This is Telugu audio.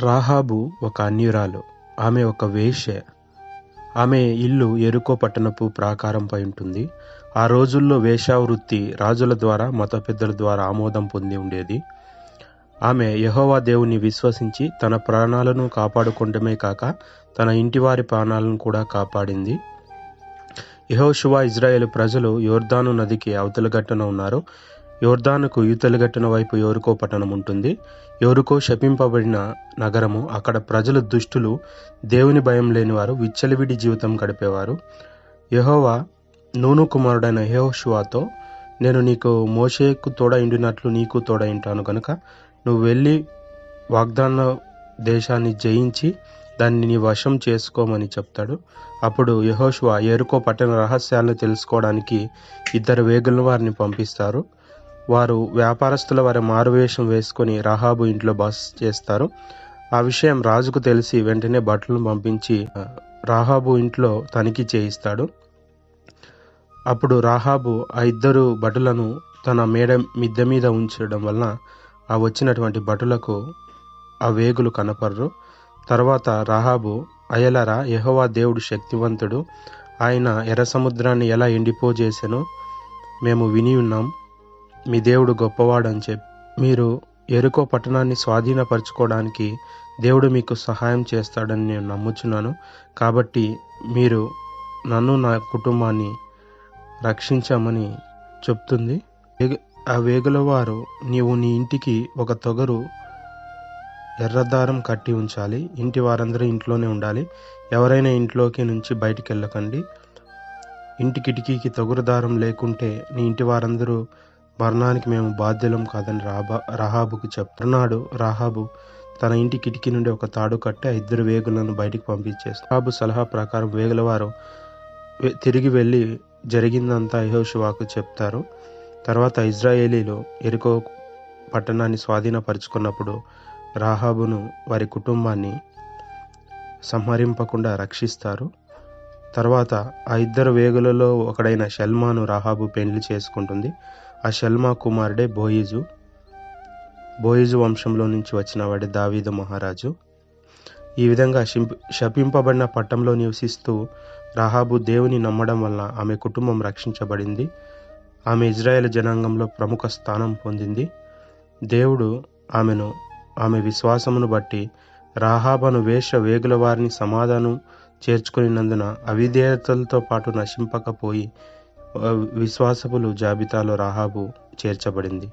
రాహాబు ఒక అన్యురాలు. ఆమె ఒక వేశ్య. ఆమె ఇల్లు ఎరుకో పట్టణపు ప్రాకారంపై ఉంటుంది. ఆ రోజుల్లో వేషావృత్తి రాజుల ద్వారా మత పెద్దల ద్వారా ఆమోదం పొంది ఉండేది. ఆమె యహోవా దేవుని విశ్వసించి తన ప్రాణాలను కాపాడుకోవడమే కాక తన ఇంటివారి ప్రాణాలను కూడా కాపాడింది. యెహోషువ ఇజ్రాయేల్ ప్రజలు యోర్దాను నదికి అవతల గట్టున ఉన్నారు. యోర్దానుకు యూతలుగట్టిన వైపు యోరుకో పట్టణం ఉంటుంది. యోరుకో శపింపబడిన నగరము. అక్కడ ప్రజలు దుష్టులు దేవుని భయం లేనివారు విచ్చలివిడి జీవితం గడిపేవారు. యహోవా నూను కుమారుడైన యహోషువాతో నేను నీకు మోషేకు తోడ ఇండినట్లు నీకు తోడ ఇంటాను కనుక నువ్వు వెళ్ళి వాగ్దాన దేశాన్ని జయించి దాన్ని నీ వశం చేసుకోమని చెప్తాడు. అప్పుడు యహోష్వా ఎరుకో పట్టణ రహస్యాలను తెలుసుకోవడానికి ఇద్దరు వేగుల వారిని పంపిస్తారు. వారు వ్యాపారస్తుల వారి మారువేషం వేసుకొని రాహాబు ఇంట్లో బస చేస్తారు. ఆ విషయం రాజుకు తెలిసి వెంటనే బట్టలను పంపించి రాహాబు ఇంట్లో తనిఖీ చేయిస్తాడు. అప్పుడు రాహాబు ఆ ఇద్దరు భటులను తన మేడ మిద్దె మీద ఉంచడం వలన ఆ వచ్చినటువంటి భటులకు ఆ వేగులు కనపడరు తర్వాత రాహాబు అయలరా యహోవా దేవుడు శక్తివంతుడు. ఆయన ఎర్ర సముద్రాన్ని ఎలా ఎండిపోజేసెనో మేము విని ఉన్నాం. మీ దేవుడు గొప్పవాడని చెప్పి మీరు ఎరుకో పట్టణాన్ని స్వాధీనపరచుకోవడానికి దేవుడు మీకు సహాయం చేస్తాడని నేను నమ్ముచున్నాను. కాబట్టి మీరు నన్ను నా కుటుంబాన్ని రక్షించామని చెప్తుంది. ఆ వేగుల వారు నీవు నీ ఇంటికి ఒక తొగరు ఎర్రదారం కట్టి ఉంచాలి. ఇంటి వారందరూ ఇంట్లోనే ఉండాలి. ఎవరైనా ఇంట్లోకి నుంచి బయటికి వెళ్ళకండి ఇంటి కిటికీకి తొగురు దారం లేకుంటే నీ ఇంటి వారందరూ మరణానికి మేము బాధ్యులం కాదని రాబా రహాబుకు చెప్తున్నాడు. రహాబు తన ఇంటి కిటికీ నుండి ఒక తాడు కట్టి ఆ ఇద్దరు వేగులను బయటికి పంపించేసి రాహాబు సలహా ప్రకారం వేగుల వారు తిరిగి వెళ్ళి జరిగిందంతా యహోషువాకు చెప్తారు. తర్వాత ఇజ్రాయేలీలు ఎరుకో పట్టణాన్ని స్వాధీనపరుచుకున్నప్పుడు రాహాబును వారి కుటుంబాన్ని సంహరింపకుండా రక్షిస్తారు. తర్వాత ఆ ఇద్దరు వేగులలో ఒకడైన షల్మాను రాహాబు పెండ్లి చేసుకుంటుంది. ఆ షల్మా కుమారుడే బోయిజు. బోయిజు వంశంలో నుంచి వచ్చిన వాడే దావీదు మహారాజు. ఈ విధంగా శపింపబడిన పట్టంలో నివసిస్తూ రహాబు దేవుని నమ్మడం వల్ల ఆమె కుటుంబం రక్షించబడింది. ఆమె ఇజ్రాయెల్ జనాంగంలో ప్రముఖ స్థానం పొందింది. దేవుడు ఆమెను ఆమె విశ్వాసమును బట్టి రాహాబను వేష వేగుల వారిని సమాధానం చేర్చుకునినందున అవిధేయతలతో పాటు నశింపకపోయి విశ్వాసపులు జాబితాలో రాహాబు చేర్చబడింది.